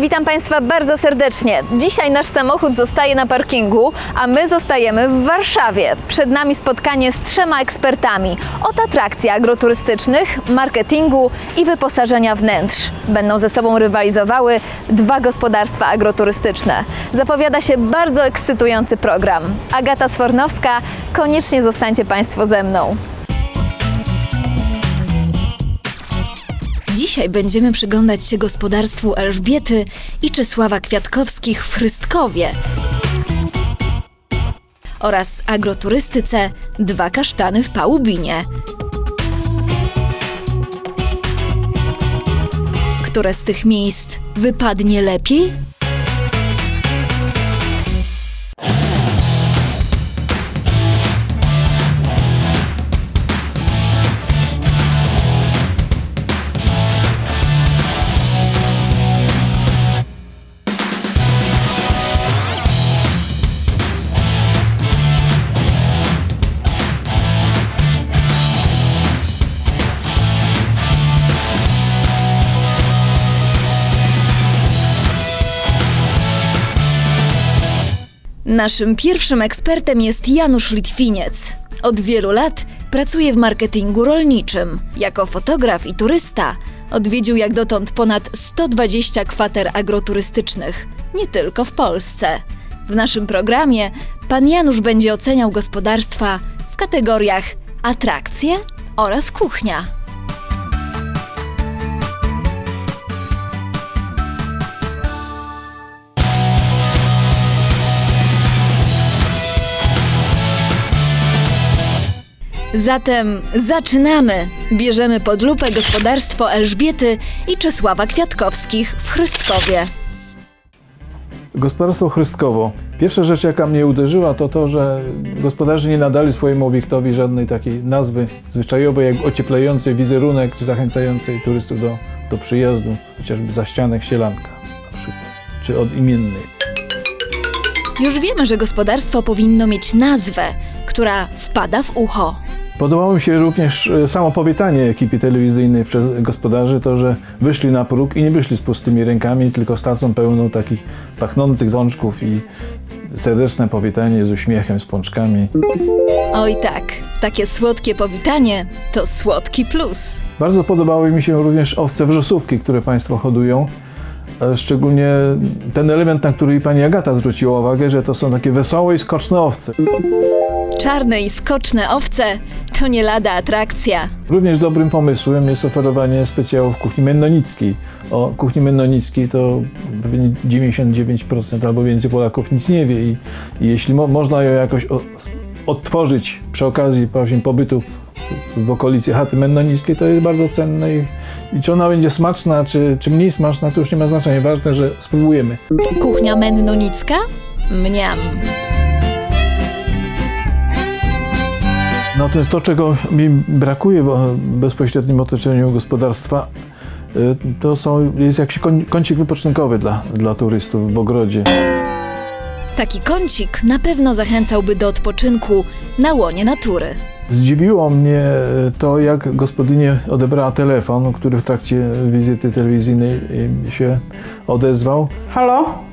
Witam Państwa bardzo serdecznie. Dzisiaj nasz samochód zostaje na parkingu, a my zostajemy w Warszawie. Przed nami spotkanie z trzema ekspertami od atrakcji agroturystycznych, marketingu i wyposażenia wnętrz. Będą ze sobą rywalizowały dwa gospodarstwa agroturystyczne. Zapowiada się bardzo ekscytujący program. Agata Sfornowska, koniecznie zostańcie Państwo ze mną. Dzisiaj będziemy przyglądać się gospodarstwu Elżbiety i Czesława Kwiatkowskich w Chrystkowie oraz agroturystyce Dwa Kasztany w Pałubinie. Które z tych miejsc wypadnie lepiej? Naszym pierwszym ekspertem jest Janusz Litwiniec. Od wielu lat pracuje w marketingu rolniczym. Jako fotograf i turysta odwiedził jak dotąd ponad 120 kwater agroturystycznych, nie tylko w Polsce. W naszym programie pan Janusz będzie oceniał gospodarstwa w kategoriach atrakcje oraz kuchnia. Zatem zaczynamy! Bierzemy pod lupę gospodarstwo Elżbiety i Czesława Kwiatkowskich w Chrystkowie. Gospodarstwo Chrystkowo. Pierwsza rzecz, jaka mnie uderzyła, to to, że gospodarze nie nadali swojemu obiektowi żadnej takiej nazwy zwyczajowej, jak ocieplającej wizerunek, czy zachęcającej turystów do, do przyjazdu, chociażby zaścianek sielanka na przykład, czy od imiennej. Już wiemy, że gospodarstwo powinno mieć nazwę, która wpada w ucho. Podobało mi się również e, samo powitanie ekipy telewizyjnej przez gospodarzy, to, że wyszli na próg i nie wyszli z pustymi rękami, tylko z tacą pełną takich pachnących zączków i serdeczne powitanie z uśmiechem, z pączkami. Oj tak, takie słodkie powitanie to słodki plus. Bardzo podobały mi się również owce wrzosówki, które Państwo hodują. E, Szczególnie ten element, na który Pani Agata zwróciła uwagę, że to są takie wesołe i skoczne owce. Czarne i skoczne owce to nie lada atrakcja. Również dobrym pomysłem jest oferowanie specjałów kuchni mennonickiej. O kuchni mennonickiej to pewnie 99% albo więcej Polaków nic nie wie i, i jeśli mo można ją jakoś odtworzyć przy okazji pobytu w okolicy chaty mennonickiej, to jest bardzo cenne i, i czy ona będzie smaczna, czy, czy mniej smaczna, to już nie ma znaczenia. Ważne, że spróbujemy. Kuchnia mennonicka? Mniam. No to, to czego mi brakuje w bezpośrednim otoczeniu gospodarstwa, y, to są, jest jakiś kącik wypoczynkowy dla, dla turystów w ogrodzie. Taki kącik na pewno zachęcałby do odpoczynku na łonie natury. Zdziwiło mnie y, to, jak gospodynie odebrała telefon, który w trakcie wizyty telewizyjnej y, się odezwał. Halo?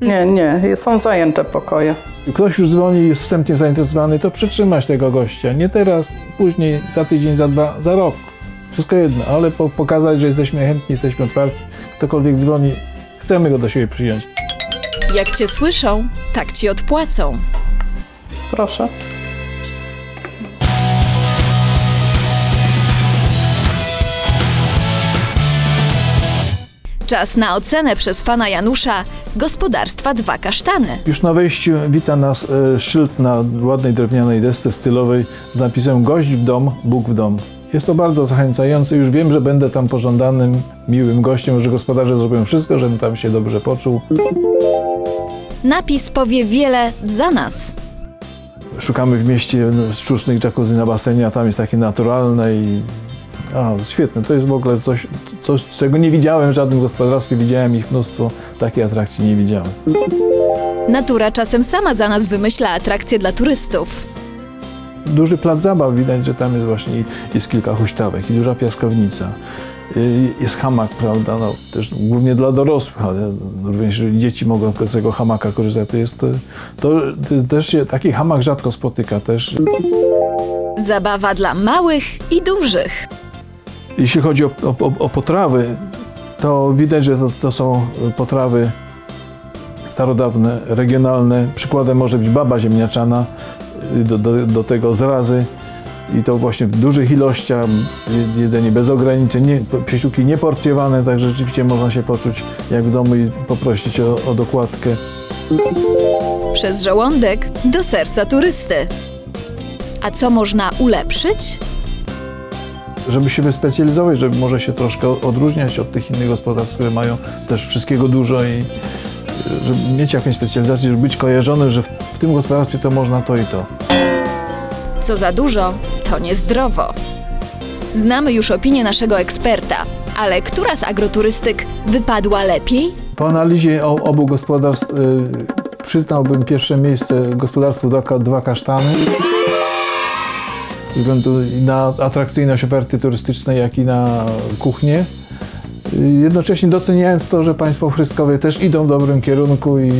Nie, nie, są zajęte pokoje. Ktoś już dzwoni i jest wstępnie zainteresowany, to przytrzymać tego gościa. Nie teraz, później, za tydzień, za dwa, za rok. Wszystko jedno, ale po, pokazać, że jesteśmy chętni, jesteśmy otwarci. Ktokolwiek dzwoni, chcemy go do siebie przyjąć. Jak cię słyszą, tak ci odpłacą. Proszę. Czas na ocenę przez pana Janusza gospodarstwa Dwa Kasztany. Już na wejściu wita nas e, szyld na ładnej drewnianej desce stylowej z napisem Gość w dom, Bóg w dom. Jest to bardzo zachęcające. Już wiem, że będę tam pożądanym, miłym gościem, że gospodarze zrobią wszystko, żebym tam się dobrze poczuł. Napis powie wiele za nas. Szukamy w mieście no, sztucznych jacuzzi na basenie, a tam jest takie naturalne i a, świetne. To jest w ogóle coś, coś, czego nie widziałem w żadnym gospodarstwie. Widziałem ich mnóstwo, takiej atrakcji nie widziałem. Natura czasem sama za nas wymyśla atrakcje dla turystów. Duży plac zabaw, widać, że tam jest właśnie jest kilka huśtawek i duża piaskownica. y, jest hamak, prawda, no, też głównie dla dorosłych, ale również dzieci mogą z tego hamaka korzystać, to jest to, to, to też się taki hamak rzadko spotyka też. Zabawa dla małych i dużych. Jeśli chodzi o, o, o potrawy, to widać, że to, to są potrawy starodawne, regionalne. Przykładem może być baba ziemniaczana, y, do, do, do tego zrazy i to właśnie w dużych ilościach, je- jedzenie bez ograniczeń, nie, posiłki nieporcjowane, tak rzeczywiście można się poczuć jak w domu i poprosić o, o dokładkę. Przez żołądek do serca turysty. A co można ulepszyć? Żeby się wyspecjalizować, żeby może się troszkę odróżniać od tych innych gospodarstw, które mają też wszystkiego dużo i y, żeby mieć jakąś specjalizację, żeby być kojarzonym, że w, w tym gospodarstwie to można to i to. Co za dużo, to niezdrowo. Znamy już opinię naszego eksperta, ale która z agroturystyk wypadła lepiej? Po analizie obu gospodarstw y, przyznałbym pierwsze miejsce gospodarstwu dwa, Ka- dwa kasztany. Względu na atrakcyjność oferty turystycznej, jak i na kuchnię. Jednocześnie doceniając to, że Państwo Chrystkowie też idą w dobrym kierunku i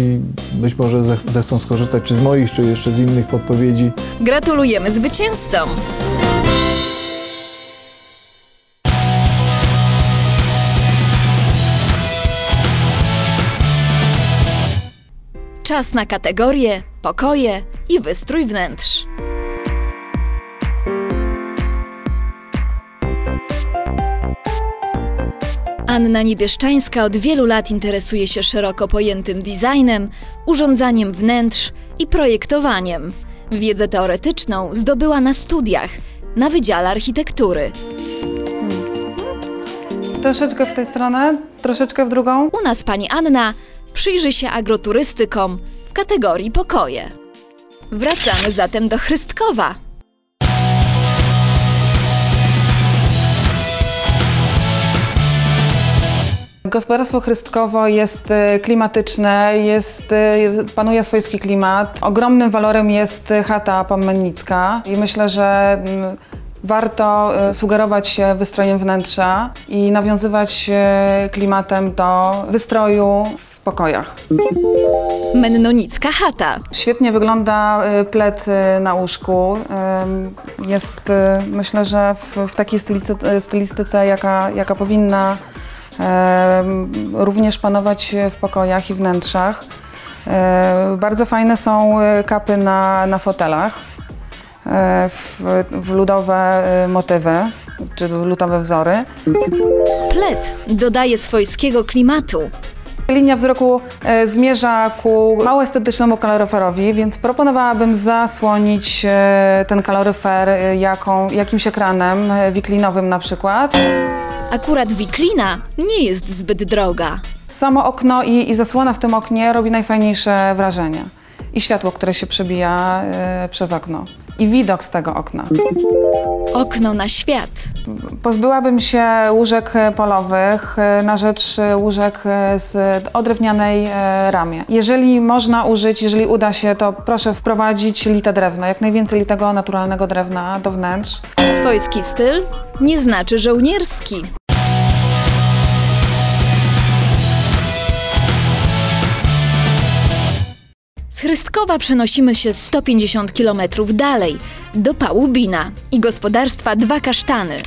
być może zech- zechcą skorzystać czy z moich, czy jeszcze z innych podpowiedzi. Gratulujemy zwycięzcom! Czas na kategorie, pokoje i wystrój wnętrz. Anna Niebieszczańska od wielu lat interesuje się szeroko pojętym designem, urządzaniem wnętrz i projektowaniem. Wiedzę teoretyczną zdobyła na studiach na Wydziale Architektury. Troszeczkę w tę stronę, troszeczkę w drugą. U nas pani Anna przyjrzy się agroturystykom w kategorii pokoje. Wracamy zatem do Chrystkowa. Gospodarstwo Chrystkowo jest e, klimatyczne, jest, e, panuje swojski klimat. Ogromnym walorem jest chata pommennicka i myślę, że mm, warto e, sugerować się wystrojem wnętrza i nawiązywać klimatem do wystroju w pokojach. Mennonicka chata. Świetnie wygląda plet na łóżku. Jest, myślę, że w, w takiej stylistyce, stylistyce jaka, jaka powinna również panować w pokojach i wnętrzach. Bardzo fajne są e, kapy na, na fotelach e, w, w ludowe e, motywy czy ludowe wzory. Plet dodaje swojskiego klimatu. Linia wzroku zmierza ku mało estetycznemu kaloryferowi, więc proponowałabym zasłonić ten kaloryfer jaką, jakimś ekranem wiklinowym na przykład. Akurat wiklina nie jest zbyt droga. Samo okno i, i zasłona w tym oknie robi najfajniejsze wrażenie. I światło, które się przebija e, przez okno. I widok z tego okna. Okno na świat. Pozbyłabym się łóżek polowych na rzecz łóżek z o drewnianej e, ramie. Jeżeli można użyć, jeżeli uda się, to proszę wprowadzić lite drewno, jak najwięcej litego naturalnego drewna do wnętrz. Swojski styl nie znaczy żołnierski. Z Chrystkowa przenosimy się 150 km dalej, do Pałubina i gospodarstwa Dwa Kasztany.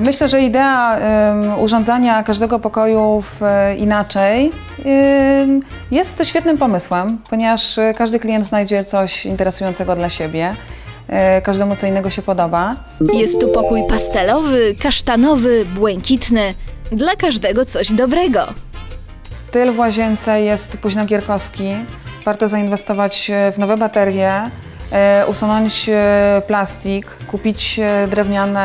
Myślę, że idea urządzania każdego pokoju w, e, inaczej jest świetnym pomysłem, ponieważ e, każdy klient znajdzie coś interesującego dla siebie. E, Każdemu co innego się podoba. Jest tu pokój pastelowy, kasztanowy, błękitny. Dla każdego coś dobrego. Styl w łazience jest późnogierkowski. Warto zainwestować w nowe baterie, usunąć e, plastik, kupić e, drewniane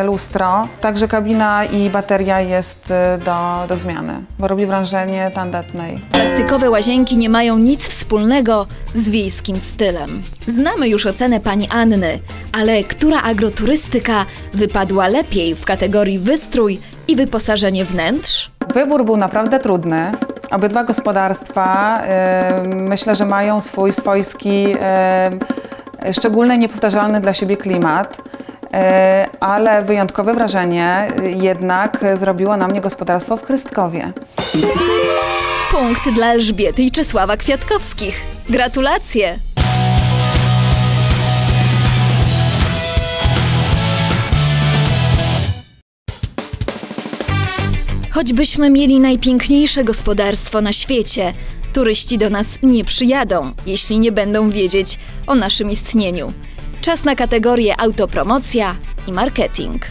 e, lustro. Także kabina i bateria jest e, do, do zmiany, bo robi wrażenie tandetnej. Plastikowe łazienki nie mają nic wspólnego z wiejskim stylem. Znamy już ocenę pani Anny, ale która agroturystyka wypadła lepiej w kategorii wystrój i wyposażenie wnętrz? Wybór był naprawdę trudny. Obydwa gospodarstwa e, myślę, że mają swój swojski, e, szczególny, niepowtarzalny dla siebie klimat. e, ale wyjątkowe wrażenie jednak zrobiło na mnie gospodarstwo w Chrystkowie. Punkt dla Elżbiety i Czesława Kwiatkowskich. Gratulacje! Choćbyśmy mieli najpiękniejsze gospodarstwo na świecie, turyści do nas nie przyjadą, jeśli nie będą wiedzieć o naszym istnieniu. Czas na kategorie autopromocja i marketing.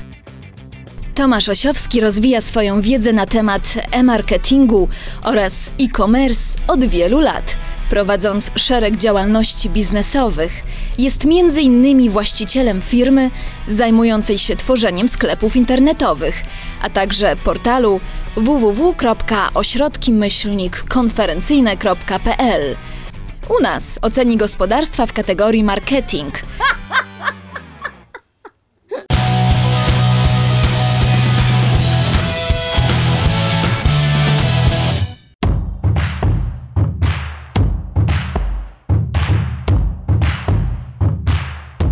Tomasz Osiowski rozwija swoją wiedzę na temat e-marketingu oraz e-commerce od wielu lat, prowadząc szereg działalności biznesowych. Jest między innymi właścicielem firmy zajmującej się tworzeniem sklepów internetowych, a także portalu www.ośrodki-konferencyjne.pl. U nas oceni gospodarstwa w kategorii marketing –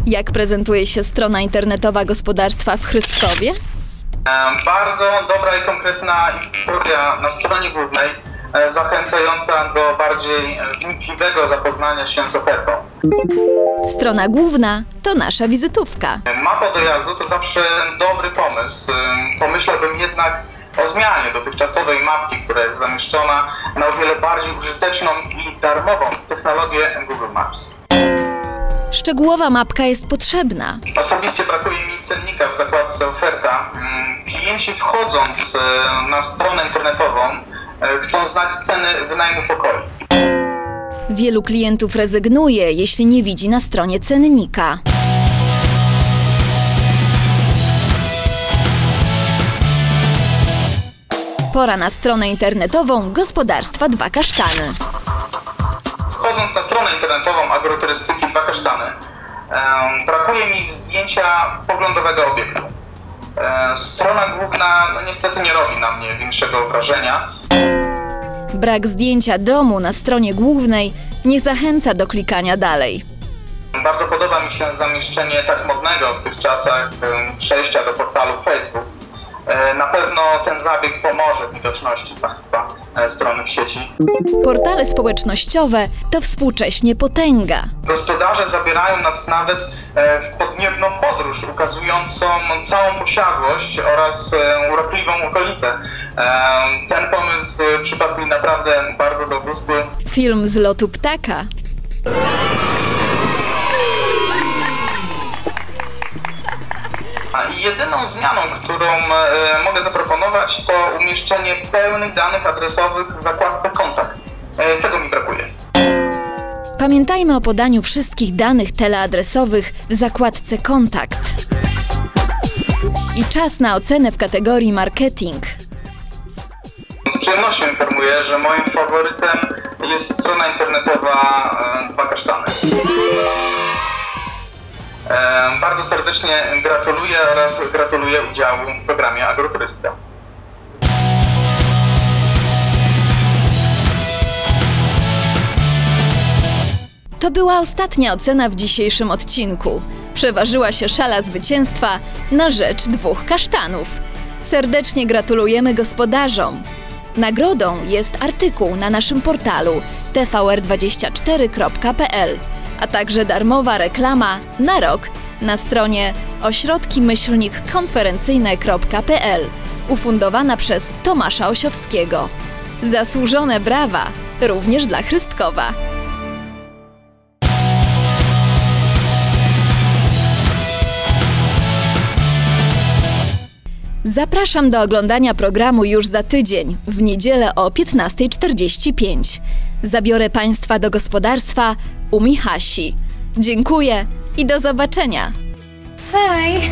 Jak prezentuje się strona internetowa gospodarstwa w Chrystkowie? E, Bardzo dobra i konkretna instrukcja na stronie głównej, e, zachęcająca do bardziej wnikliwego zapoznania się z ofertą. Strona główna to nasza wizytówka. E, Mapa dojazdu to zawsze dobry pomysł. Pomyślałbym jednak o zmianie dotychczasowej mapki, która jest zamieszczona na o wiele bardziej użyteczną i darmową technologię Google Maps. Szczegółowa mapka jest potrzebna. Osobiście brakuje mi cennika w zakładce oferta. Mm, Klienci wchodząc e, na stronę internetową e, chcą znać ceny wynajmu pokoi. Wielu klientów rezygnuje, jeśli nie widzi na stronie cennika. Pora na stronę internetową gospodarstwa Dwa Kasztany. Wchodząc na stronę internetową agroturystyki Dwa Kasztany, brakuje mi zdjęcia poglądowego obiektu. E, Strona główna no, niestety nie robi na mnie większego wrażenia. Brak zdjęcia domu na stronie głównej nie zachęca do klikania dalej. Bardzo podoba mi się zamieszczenie tak modnego w tych czasach przejścia do portalu Facebook. E, Na pewno ten zabieg pomoże w widoczności Państwa e, strony w sieci. Portale społecznościowe to współcześnie potęga. Gospodarze zabierają nas nawet e, w podniebną podróż, ukazującą całą posiadłość oraz urokliwą okolicę. Ten pomysł przypadł mi naprawdę bardzo do gustu. Film z lotu ptaka. A jedyną zmianą, którą e, mogę zaproponować, to umieszczenie pełnych danych adresowych w zakładce kontakt. E, Tego mi brakuje. Pamiętajmy o podaniu wszystkich danych teleadresowych w zakładce Kontakt. I czas na ocenę w kategorii marketing. Z przyjemnością informuję, że moim faworytem jest strona internetowa e, Dwa Kasztany. Bardzo serdecznie gratuluję oraz gratuluję udziału w programie Agroturystyka. To była ostatnia ocena w dzisiejszym odcinku. Przeważyła się szala zwycięstwa na rzecz dwóch kasztanów. Serdecznie gratulujemy gospodarzom. Nagrodą jest artykuł na naszym portalu tvr24.pl, a także darmowa reklama na rok na stronie ośrodki-konferencyjne.pl, ufundowana przez Tomasza Osiowskiego. Zasłużone brawa również dla Chrystkowa. Zapraszam do oglądania programu już za tydzień, w niedzielę o 15.45. Zabiorę Państwa do gospodarstwa u Michasi. Dziękuję i do zobaczenia. Hi.